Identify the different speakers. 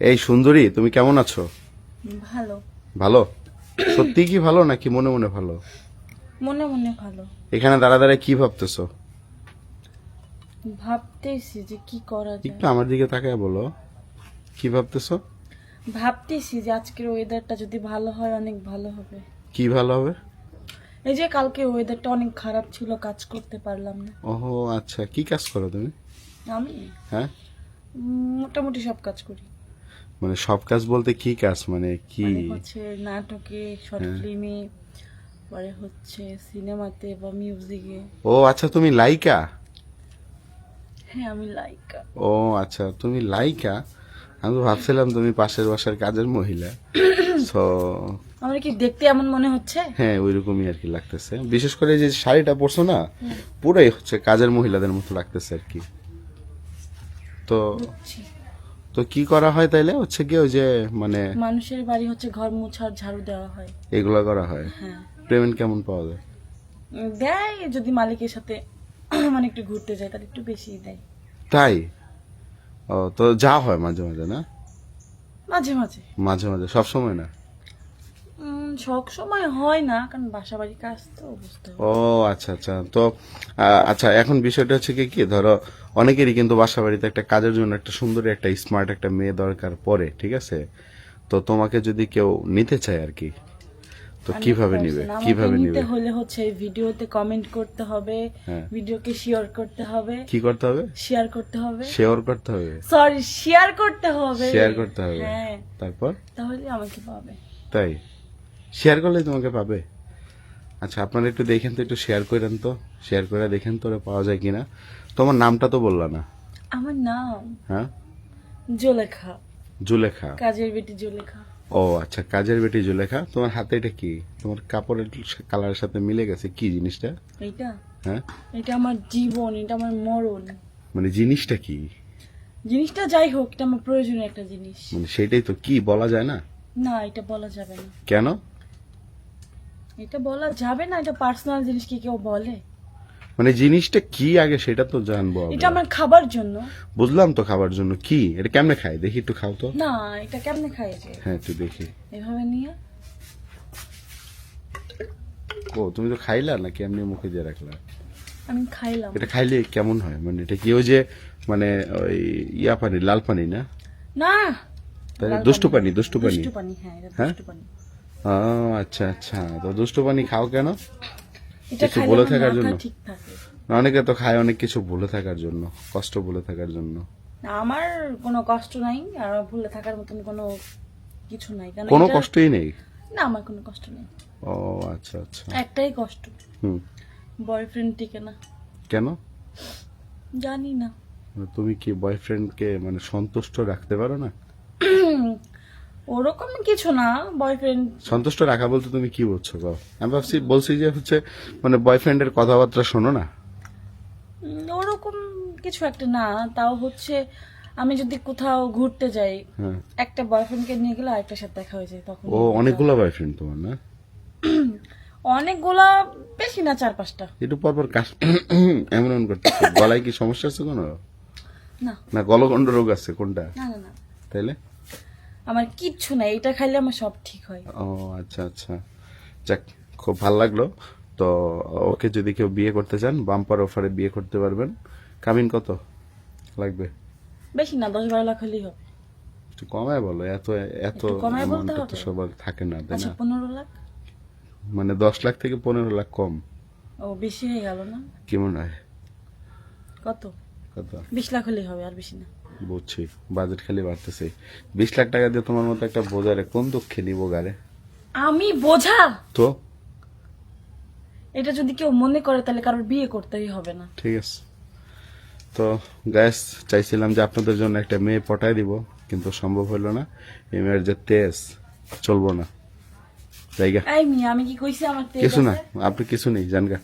Speaker 1: এই সুন্দরী তুমি কেমন আছো?
Speaker 2: ভালো।
Speaker 1: ভালো? সত্যি কি ভালো নাকি মনে মনে ভালো?
Speaker 2: মনে মনে ভালো।
Speaker 1: এখানে দাঁড়া দাঁড়ায় কি ভাবতেছো?
Speaker 2: ভাবতেছি যে কি করা যায়।
Speaker 1: একটু আমার দিকে তাকায় বলো। কি ভাবতেছো?
Speaker 2: ভাবতেছি যে আজকের ওয়েদারটা যদি ভালো হয় অনেক ভালো হবে।
Speaker 1: কি ভালো হবে?
Speaker 2: এই যে কালকে ওয়েদারটা অনেক খারাপ ছিল কাজ করতে পারলাম না।
Speaker 1: ওহো আচ্ছা। কি কাজ করো তুমি?
Speaker 2: আমি?
Speaker 1: হ্যাঁ?
Speaker 2: মোটামুটি সব কাজ করি।
Speaker 1: মানে সব কাজ বলতে কি কাজ? মানে কি?
Speaker 2: মানে হচ্ছে নাটকে শর্ট
Speaker 1: হ্যাঁ।
Speaker 2: ফিল্মে পরে হচ্ছে সিনেমাতে বা মিউজিকে
Speaker 1: ও আচ্ছা তুমি লাইকা?
Speaker 2: হ্যাঁ আমি লাইক।
Speaker 1: ও আচ্ছা তুমি লাইকা? আমি ভাবছিলাম তুমি পাশের বাসার কাজের মহিলা। তো
Speaker 2: আমার কি দেখতে এমন মনে হচ্ছে?
Speaker 1: হ্যাঁ ওইরকমই আর কি লাগতেছে। বিশেষ করে যে শাড়িটা পরছো না পুরাই হচ্ছে কাজের মহিলাদের মতো লাগতেছে আর কি। তো। তো কি করা হয় তাইলে? হচ্ছে কি ওই যে মানে
Speaker 2: মানুষের বাড়ি হচ্ছে ঘর মোছার ঝাড়ু দেওয়া হয়।
Speaker 1: এগুলো করা হয়?
Speaker 2: হ্যাঁ।
Speaker 1: পেমেন্ট কেমন পাওয়া যায়?
Speaker 2: দেয় যদি মালিকের সাথে মানে একটু ঘুরতে যায় তাহলে একটু বেশি দেয়।
Speaker 1: তাই? ও তো যা হয় মাঝে মাঝে না?
Speaker 2: মাঝে মাঝে।
Speaker 1: মাঝে মাঝে সব সময় না?
Speaker 2: সব সময় হয় না কারণ বাসা বাড়ি কাজ তো বুঝতে
Speaker 1: ও আচ্ছা আচ্ছা। তো আচ্ছা এখন বিষয়টা হচ্ছে কি কি? ধরো অনেকেরই কিন্তু বাসা বাড়িতে একটা কাজের জন্য একটা সুন্দর একটা স্মার্ট একটা মেয়ে দরকার পড়ে ঠিক আছে? তো তোমাকে যদি কেউ নিতে চায় আর কি তো কীভাবে নিবে? কীভাবে নিবে?
Speaker 2: হলে হচ্ছে এই ভিডিওতে কমেন্ট করতে হবে
Speaker 1: হ্যাঁ।
Speaker 2: ভিডিওকে শেয়ার করতে হবে।
Speaker 1: কি করতে হবে?
Speaker 2: শেয়ার করতে হবে।
Speaker 1: শেয়ার করতে হবে?
Speaker 2: সরি শেয়ার করতে হবে।
Speaker 1: শেয়ার করতে হবে?
Speaker 2: হ্যাঁ।
Speaker 1: তারপর?
Speaker 2: তাহলে আমাকে পাবে।
Speaker 1: তাই? শেয়ার করলে তোমাকে পাবে। আচ্ছা আপনারা একটু দেখেন তো একটু শেয়ার করেন তো। শেয়ার করে দেখেন তো ওরা পাওয়া যায় কিনা। তোমার নামটা তো বললা না।
Speaker 2: আমার নাম?
Speaker 1: হ্যাঁ?
Speaker 2: জোলেখা।
Speaker 1: জুলেখা?
Speaker 2: কাজের বেটি জোলেখা।
Speaker 1: ও আচ্ছা কাজের বেটি জুলেখা। তোমার হাতে এটা কি? তোমার কাপড়ের কালারের সাথে মিলে গেছে কি জিনিসটা?
Speaker 2: এটা
Speaker 1: হ্যাঁ?
Speaker 2: এটা আমার জীবন এটা আমার মরণ।
Speaker 1: মানে জিনিসটা কি?
Speaker 2: জিনিসটা যাই হোক এটা আমার প্রয়োজনীয় একটা জিনিস।
Speaker 1: মানে সেটাই তো কি বলা যায় না?
Speaker 2: না এটা বলা যাবে না।
Speaker 1: কেন?
Speaker 2: এটা বলা যাবে না এটা পার্সোনাল জিনিস কি কেউ বলে?
Speaker 1: মানে জিনিসটা কি আগে সেটা তো জানব
Speaker 2: এটা আমার খাবার জন্য।
Speaker 1: বুঝলাম তো খাবার জন্য। কি? এটা কেমনে খাই দেখি একটু খাও তো।
Speaker 2: না এটা কেমনে খাই যে?
Speaker 1: হ্যাঁ একটু দেখি।
Speaker 2: এভাবে নিয়ে।
Speaker 1: ও তুমি তো খাইলা নাকি? এমনি মুখে দিয়ে রাখলা।
Speaker 2: আমি খাইলাম।
Speaker 1: এটা খাইলে কেমন হয়? মানে এটা কি ওই যে মানে ওই ইয়া পানি লাল পানি না?
Speaker 2: না।
Speaker 1: দুষ্টু পানি। দুষ্টু পানি।
Speaker 2: দুষ্টু পানি হ্যাঁ
Speaker 1: হ্যাঁ?
Speaker 2: দুষ্টু পানি।
Speaker 1: আচ্ছা আচ্ছা। তো দুষ্টু পানি খাও কেন? কিছু বলে থাকার জন্য? অনেকে তো খায় অনেক কিছু ভুলে থাকার জন্য কষ্ট ভুলে থাকার জন্য।
Speaker 2: আমার কোনো কষ্ট নাই আর ভুলে থাকার মতন কোনো কিছু নাই। কারণ
Speaker 1: কোনো কষ্টই নেই?
Speaker 2: না আমার কোনো কষ্ট নেই।
Speaker 1: ও আচ্ছা আচ্ছা।
Speaker 2: একটাই কষ্ট।
Speaker 1: হুম।
Speaker 2: বয়ফ্রেন্ড টিকে না।
Speaker 1: কেন?
Speaker 2: জানি না।
Speaker 1: মানে তুমি কি বয়ফ্রেন্ডকে মানে সন্তুষ্ট রাখতে পারো না?
Speaker 2: ওরকম কিছু না বয়ফ্রেন্ড
Speaker 1: সন্তুষ্ট রাখা বলতে তুমি কি বলছো গো? আমি ভাবছি বলছি যে হচ্ছে মানে বয়ফ্রেন্ডের কথাবার্তা শোনো না?
Speaker 2: ওরকম কিছু একটা না তাও হচ্ছে আমি যদি কোথাও ঘুরতে যাই
Speaker 1: হ্যাঁ।
Speaker 2: একটা বয়ফ্রেন্ডকে নিয়ে গেলে আরেকটার সাথে দেখা হয়ে যায় তখন।
Speaker 1: ও অনেকগুলো বয়ফ্রেন্ড তোমার না?
Speaker 2: অনেকগুলা বেশি না চার পাঁচটা।
Speaker 1: একটু পর পর কাশ এমন এমন করতে গলায় কি সমস্যা আছে কোনো?
Speaker 2: না।
Speaker 1: না গলগণ্ড রোগ আছে কোনটা?
Speaker 2: না না না।
Speaker 1: তাইলে?
Speaker 2: আমার কিচ্ছু নাই এটা খাইলে আমার সব ঠিক হয়।
Speaker 1: ও আচ্ছা আচ্ছা। যাক খুব ভালো লাগল। তো ওকে যদি কেউ বিয়ে করতে চান বাম্পার অফারে বিয়ে করতে পারবেন। কামিন কত লাগবে?
Speaker 2: বেশি না দশ বারো লাখ হলেই হবে।
Speaker 1: একটু কমায় বলো এত এত
Speaker 2: কমায় বলতে
Speaker 1: তো সবার থাকে না তাই
Speaker 2: আচ্ছা
Speaker 1: না?
Speaker 2: পনেরো লাখ?
Speaker 1: মানে দশ লাখ থেকে পনেরো লাখ কম।
Speaker 2: ও বেশি হয়ে গেল না?
Speaker 1: কি মনে হয়?
Speaker 2: কত? বিশ লাখ হলেই হবে আর বেশি না।
Speaker 1: বুঝছি বাজেট খালি বাড়তেছে। বিশ লাখ টাকা দিয়ে তোমার মতো একটা বোঝারে কোন দুঃখে নিব গারে
Speaker 2: আমি বোঝা?
Speaker 1: তো?
Speaker 2: এটা যদি কেউ মনে করে তাহলে কারোর বিয়ে করতেই হবে না।
Speaker 1: ঠিক আছে। তো গ্যাস চাইছিলাম যে আপনাদের জন্য একটা মেয়ে পটায় দিব কিন্তু সম্ভব হলো না। এই মেয়ের যে তেজ চলবো না। জায়গা
Speaker 2: আমি কি কইছি আমার
Speaker 1: কিছু না আপনি কিছু নেই জানগা।